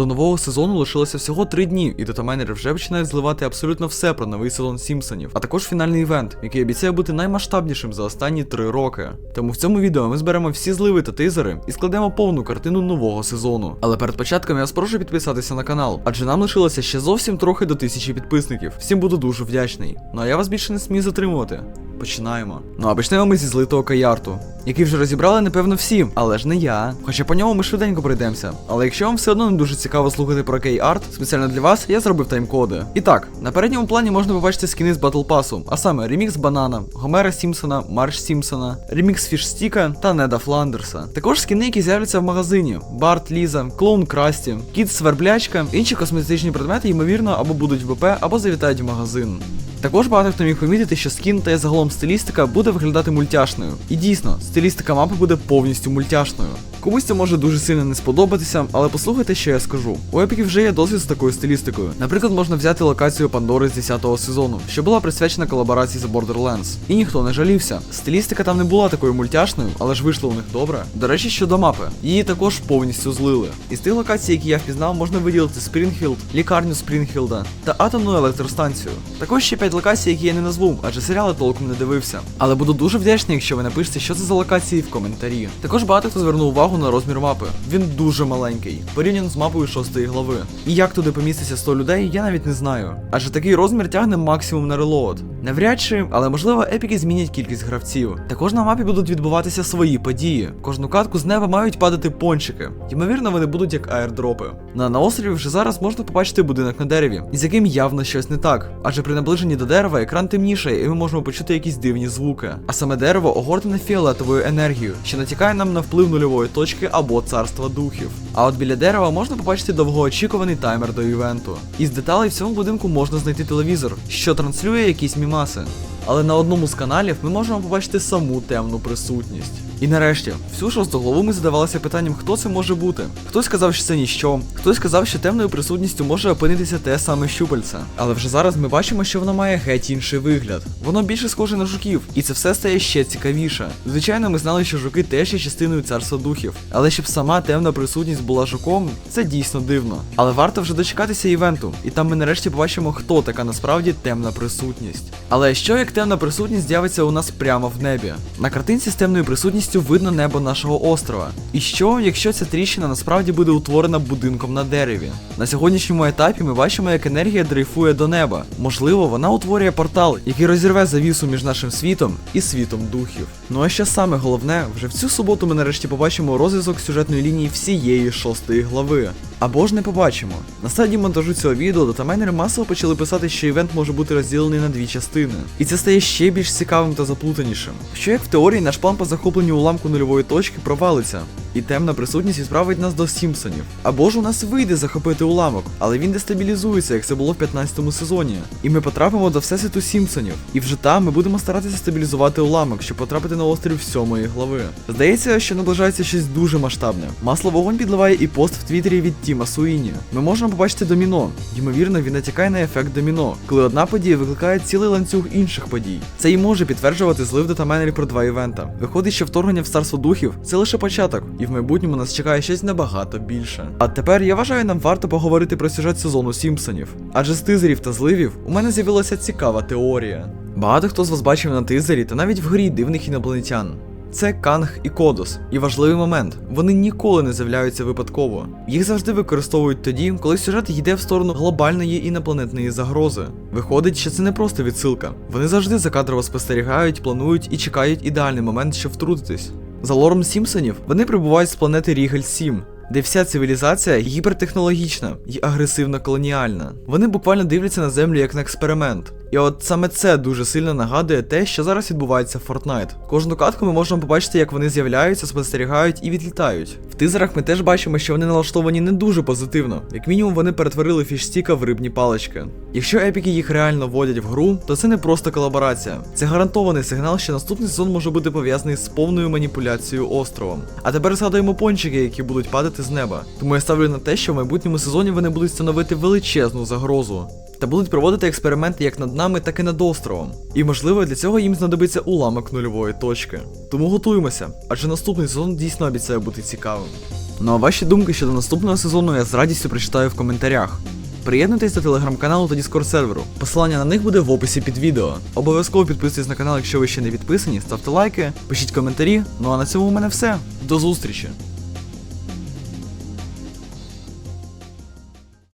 До нового сезону лишилося всього 3 дні, і датамайнери вже починають зливати абсолютно все про новий сезон Сімпсонів, а також фінальний івент, який обіцяє бути наймасштабнішим за останні 3 роки. Тому в цьому відео ми зберемо всі зливи та тизери і складемо повну картину нового сезону. Але перед початком я вас прошу підписатися на канал, адже нам лишилося ще зовсім трохи до тисячі підписників. Всім буду дуже вдячний. Ну а я вас більше не смію затримувати. Починаємо. Ну а почнемо ми зі злитого Каярту, який вже розібрали, напевно, всі, але ж не я. Хоча по ньому ми швиденько пройдемося. Але якщо вам все одно не дуже цікаво слухати про Кей-арт, спеціально для вас я зробив тайм-коди. І так, на передньому плані можна побачити скіни з Батл Пасу, а саме ремікс Банана, Гомера Сімпсона, Марш Сімпсона, ремікс Фішстіка та Неда Фландерса. Також скіни, які з'являться в магазині: Барт Ліза, Клоун Красті, Кіт Сверблячка, інші косметичні предмети, ймовірно, або будуть в БП, або завітають в магазин. Також багато хто міг помітити, що скін та загалом стилістика буде виглядати мультяшною. І дійсно, стилістика мапи буде повністю мультяшною. Комусь це може дуже сильно не сподобатися, але послухайте, що я скажу. У епіків вже є досвід з такою стилістикою. Наприклад, можна взяти локацію Пандори з 10-го сезону, що була присвячена колаборації з Borderlands. І ніхто не жалівся. Стилістика там не була такою мультяшною, але ж вийшло у них добре. До речі, щодо мапи, її також повністю злили. Із тих локацій, які я впізнав, можна виділити Спрінгфілд, лікарню Спрінгфілда та атомну електростанцію. Також ще 5 локацій, які я не назву, адже серіали толком не дивився. Але буду дуже вдячний, якщо ви напишете, що це за локації в коментарі. Також багато хто звернув увагу на розмір мапи. Він дуже маленький, порівняно з мапою шостої глави. І як туди поміститься 100 людей, я навіть не знаю. Адже такий розмір тягне максимум на релоад. Навряд чи, але можливо епіки змінять кількість гравців. Також на мапі будуть відбуватися свої події. Кожну катку з неба мають падати пончики. Ймовірно, вони будуть як аердропи. На, на острові вже зараз можна побачити будинок на дереві, із яким явно щось не так. Адже при наближенні до дерева екран темнішає, і ми можемо почути якісь дивні звуки. А саме дерево огортане фіолетовою енергією, що натякає нам на вплив нульової точки або царства духів. А от біля дерева можна побачити довгоочікуваний таймер до івенту. Із деталей в цьому будинку можна знайти телевізор, що транслює якісь Mason. Але на одному з каналів ми можемо побачити саму темну присутність. І нарешті, всю шосту ми задавалися питанням, хто це може бути. Хтось сказав, що це ніщо, хтось сказав, що темною присутністю може опинитися те саме щупальце. Але вже зараз ми бачимо, що воно має геть інший вигляд. Воно більше схоже на жуків, і це все стає ще цікавіше. Звичайно, ми знали, що жуки теж є частиною царства духів. Але щоб сама темна присутність була жуком, це дійсно дивно. Але варто вже дочекатися івенту, і там ми нарешті побачимо, хто така насправді темна присутність. Але що як темна присутність з'явиться у нас прямо в небі? На картинці з темною присутністю видно небо нашого острова. І що, якщо ця тріщина насправді буде утворена будинком на дереві? На сьогоднішньому етапі ми бачимо, як енергія дрейфує до неба. Можливо, вона утворює портал, який розірве завісу між нашим світом і світом духів. Ну а ще саме головне, вже в цю суботу ми нарешті побачимо розв'язок сюжетної лінії всієї шостої глави. Або ж не побачимо. На стадії монтажу цього відео датамайнери масово почали писати, що івент може бути розділений на дві частини. І це стає ще більш цікавим та заплутанішим. Що як в теорії наш план по захопленню уламку нульової точки провалиться, і темна присутність відправить нас до Сімпсонів. Або ж у нас вийде захопити уламок, але він дестабілізується, як це було в 15 сезоні. І ми потрапимо до всесвіту Сімпсонів. І вже там ми будемо старатися стабілізувати уламок, щоб потрапити на острів сьомої глави. Здається, що наближається щось дуже масштабне. Масло вогонь підливає і пост в твіттері від Тіма Суїні. Ми можемо побачити доміно. Ймовірно, він натякає на ефект доміно, коли одна подія викликає цілий ланцюг інших подій. Це і може підтверджувати злив датамайнерів про два івента. Виходить, що вторгнення в царство духів це лише початок, і в майбутньому нас чекає щось набагато більше. А тепер я вважаю, нам варто поговорити про сюжет сезону Сімпсонів. Адже з тизерів та зливів у мене з'явилася цікава теорія. Багато хто з вас бачив на тизері та навіть в грі дивних інопланетян. Це Канг і Кодос. І важливий момент: вони ніколи не з'являються випадково. Їх завжди використовують тоді, коли сюжет йде в сторону глобальної інопланетної загрози. Виходить, що це не просто відсилка. Вони завжди закадрово спостерігають, планують і чекають ідеальний момент, щоб втрутитись. За лором Сімпсонів вони прибувають з планети Рігель 7, де вся цивілізація гіпертехнологічна і агресивно колоніальна. Вони буквально дивляться на землю як на експеримент. І от саме це дуже сильно нагадує те, що зараз відбувається в Fortnite. Кожну катку ми можемо побачити, як вони з'являються, спостерігають і відлітають. В тизерах ми теж бачимо, що вони налаштовані не дуже позитивно. Як мінімум, вони перетворили фішстіка в рибні палички. Якщо епіки їх реально вводять в гру, то це не просто колаборація. Це гарантований сигнал, що наступний сезон може бути пов'язаний з повною маніпуляцією островом. А тепер згадуємо пончики, які будуть падати з неба. Тому я ставлю на те, що в майбутньому сезоні вони будуть становити величезну загрозу та будуть проводити експерименти як над нами, так і над островом. І можливо для цього їм знадобиться уламок нульової точки. Тому готуємося, адже наступний сезон дійсно обіцяє бути цікавим. Ну а ваші думки щодо наступного сезону я з радістю прочитаю в коментарях. Приєднуйтесь до телеграм-каналу та Discord серверу. Посилання на них буде в описі під відео. Обов'язково підписуйтесь на канал, якщо ви ще не підписані, ставте лайки, пишіть коментарі. Ну а на цьому у мене все. До зустрічі!